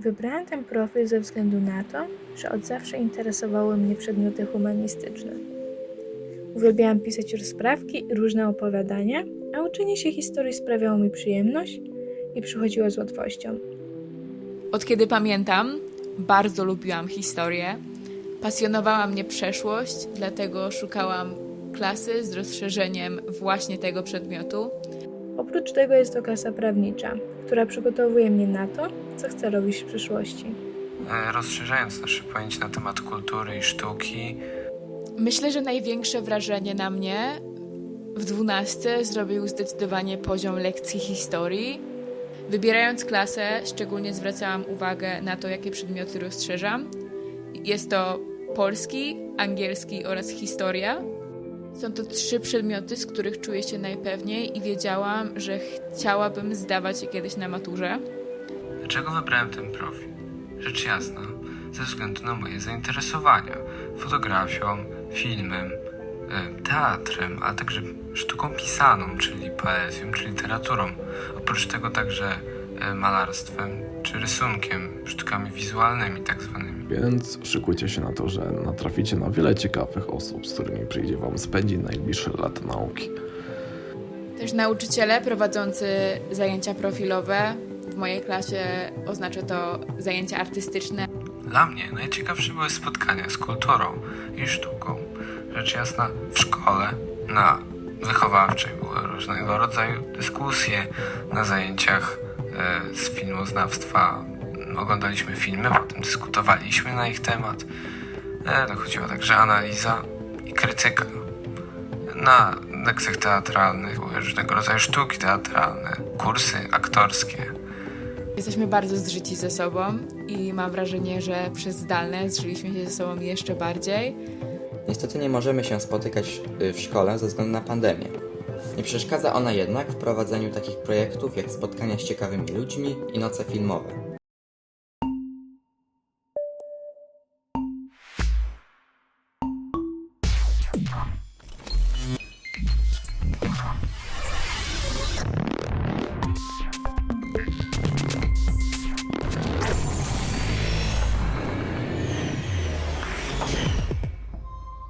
Wybrałem ten profil ze względu na to, że od zawsze interesowały mnie przedmioty humanistyczne. Uwielbiałam pisać rozprawki i różne opowiadania, a uczenie się historii sprawiało mi przyjemność i przychodziło z łatwością. Od kiedy pamiętam, bardzo lubiłam historię. Pasjonowała mnie przeszłość, dlatego szukałam klasy z rozszerzeniem właśnie tego przedmiotu. Oprócz tego jest to klasa prawnicza, która przygotowuje mnie na to, co chcę robić w przyszłości. E, Rozszerzając nasze pojęcie na temat kultury i sztuki, Myślę, że największe wrażenie na mnie w dwunastce zrobił zdecydowanie poziom lekcji historii. Wybierając klasę, szczególnie zwracałam uwagę na to, jakie przedmioty rozszerzam. Jest to polski, angielski oraz historia. Są to trzy przedmioty, z których czuję się najpewniej i wiedziałam, że chciałabym zdawać je kiedyś na maturze. Dlaczego wybrałem ten profil? Rzecz jasna, ze względu na moje zainteresowania fotografią, filmem, e, teatrem, a także sztuką pisaną, czyli poezją, czy literaturą. Oprócz tego także e, malarstwem, czy rysunkiem, sztukami wizualnymi tak zwanymi. Więc szykujcie się na to, że natraficie na wiele ciekawych osób, z którymi przyjdzie Wam spędzić najbliższe lata nauki. Też nauczyciele prowadzący zajęcia profilowe. W mojej klasie oznacza to zajęcia artystyczne. Dla mnie najciekawsze były spotkania z kulturą i sztuką. Rzecz jasna, w szkole, na wychowawczej były różnego rodzaju dyskusje, na zajęciach e, z filmoznawstwa oglądaliśmy filmy, potem dyskutowaliśmy na ich temat. E, dochodziła także analiza i krytyka. Na lekcjach teatralnych były różnego rodzaju sztuki teatralne, kursy aktorskie. Jesteśmy bardzo zżyci ze sobą i mam wrażenie, że przez zdalne zżyliśmy się ze sobą jeszcze bardziej. Niestety nie możemy się spotykać y, w szkole ze względu na pandemię. Nie przeszkadza ona jednak w prowadzeniu takich projektów jak spotkania z ciekawymi ludźmi i noce filmowe. Yeah.